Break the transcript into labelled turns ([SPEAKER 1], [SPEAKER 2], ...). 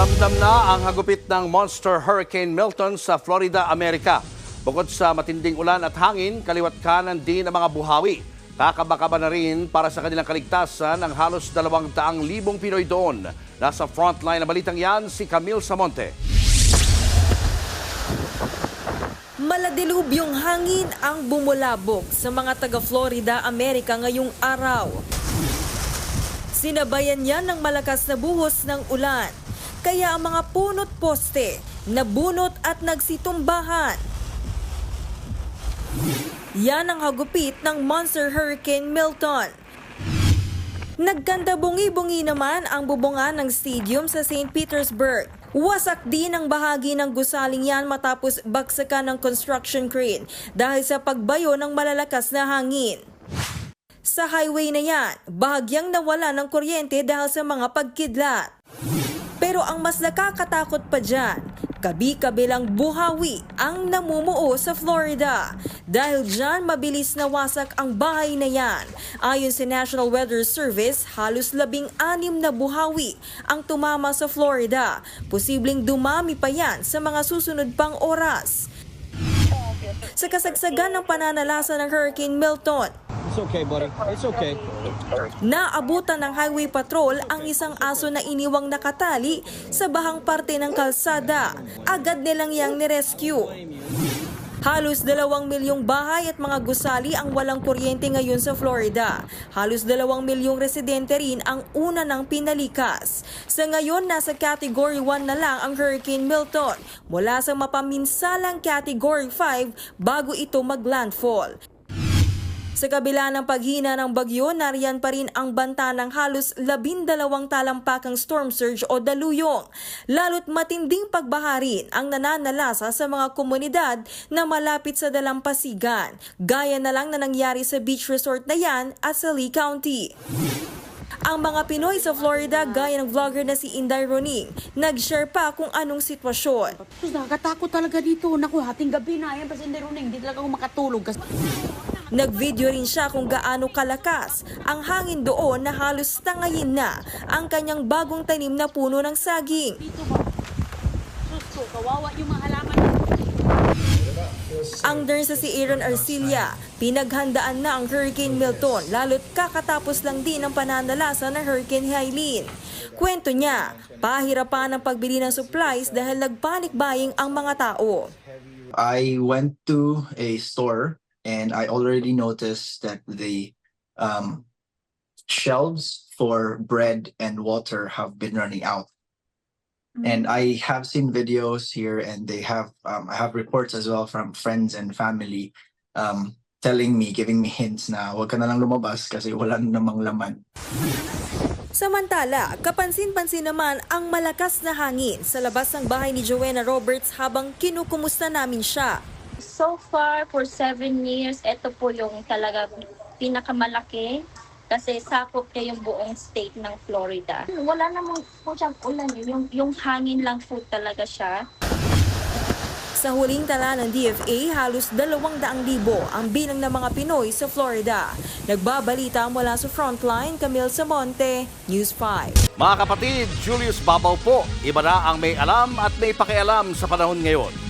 [SPEAKER 1] Ramdam na ang hagupit ng Monster Hurricane Milton sa Florida, Amerika. Bukod sa matinding ulan at hangin, kaliwat kanan din ang mga buhawi. Kakabakaba na rin para sa kanilang kaligtasan ang halos 200,000 Pinoy doon. Nasa frontline na balitang yan si Camille Samonte.
[SPEAKER 2] Maladilubyong hangin ang bumulabog sa mga taga-Florida, Amerika ngayong araw. Sinabayan yan ng malakas na buhos ng ulan. Kaya ang mga punot poste, nabunot at nagsitumbahan. Yan ang hagupit ng Monster Hurricane Milton. Nagkanda bungi-bungi naman ang bubungan ng stadium sa St. Petersburg. Wasak din ang bahagi ng gusaling yan matapos bagsakan ng construction crane dahil sa pagbayo ng malalakas na hangin. Sa highway na yan, bahagyang nawala ng kuryente dahil sa mga pagkidlat. Pero ang mas nakakatakot pa dyan, kabi-kabilang buhawi ang namumuo sa Florida. Dahil dyan, mabilis nawasak ang bahay na yan. Ayon sa National Weather Service, halos labing anim na buhawi ang tumama sa Florida. Posibleng dumami pa yan sa mga susunod pang oras. Sa kasagsagan ng pananalasa ng Hurricane Milton,
[SPEAKER 3] It's okay, buddy. It's okay.
[SPEAKER 2] Naabutan ng highway patrol ang isang aso na iniwang nakatali sa bahang parte ng kalsada. Agad nilang yang nirescue. Halos dalawang milyong bahay at mga gusali ang walang kuryente ngayon sa Florida. Halos dalawang milyong residente rin ang una ng pinalikas. Sa ngayon, nasa Category 1 na lang ang Hurricane Milton mula sa mapaminsalang Category 5 bago ito maglandfall. Sa kabila ng paghina ng bagyo, nariyan pa rin ang banta ng halos labindalawang talampakang storm surge o daluyong. Lalo't matinding pagbaharin ang nananalasa sa mga komunidad na malapit sa dalampasigan. Gaya na lang na nangyari sa beach resort na yan at sa Lee County. Ang mga Pinoy sa Florida, gaya ng vlogger na si Inday Roning, nag-share pa kung anong sitwasyon.
[SPEAKER 4] Nakakatakot talaga dito. Naku, hating gabi na. Yan, kasi hindi rin, hindi talaga ako makatulog. Kasi
[SPEAKER 2] Nagvideo rin siya kung gaano kalakas ang hangin doon na halos tangayin na ang kanyang bagong tanim na puno ng saging.
[SPEAKER 4] dito ba? Kawawa yung mga halaman.
[SPEAKER 2] Ang nurse sa si Aaron Arcilia, pinaghandaan na ang Hurricane Milton lalo't kakatapos lang din ang pananalasa ng Hurricane Hylene. Kwento niya, pahirapan ang pagbili ng supplies dahil nagpanic buying ang mga tao.
[SPEAKER 5] I went to a store and I already noticed that the um, shelves for bread and water have been running out. And I have seen videos here, and they have um, I have reports as well from friends and family um, telling me, giving me hints na huwag ka na lang lumabas kasi wala na namang laman.
[SPEAKER 2] Samantala, kapansin-pansin naman ang malakas na hangin sa labas ng bahay ni Joanna Roberts habang kinukumusta namin siya.
[SPEAKER 6] So far, for seven years, ito po yung talaga pinakamalaki kasi sakop niya yung buong state ng Florida. Wala namang po siyang ulan. Yung, yung hangin lang po talaga siya.
[SPEAKER 2] Sa huling tala ng DFA, halos 200,000 ang bilang ng mga Pinoy sa Florida. Nagbabalita mula sa Frontline, Camille Samonte, News 5.
[SPEAKER 1] Mga kapatid, Julius Babaw po. Iba na ang may alam at may pakialam sa panahon ngayon.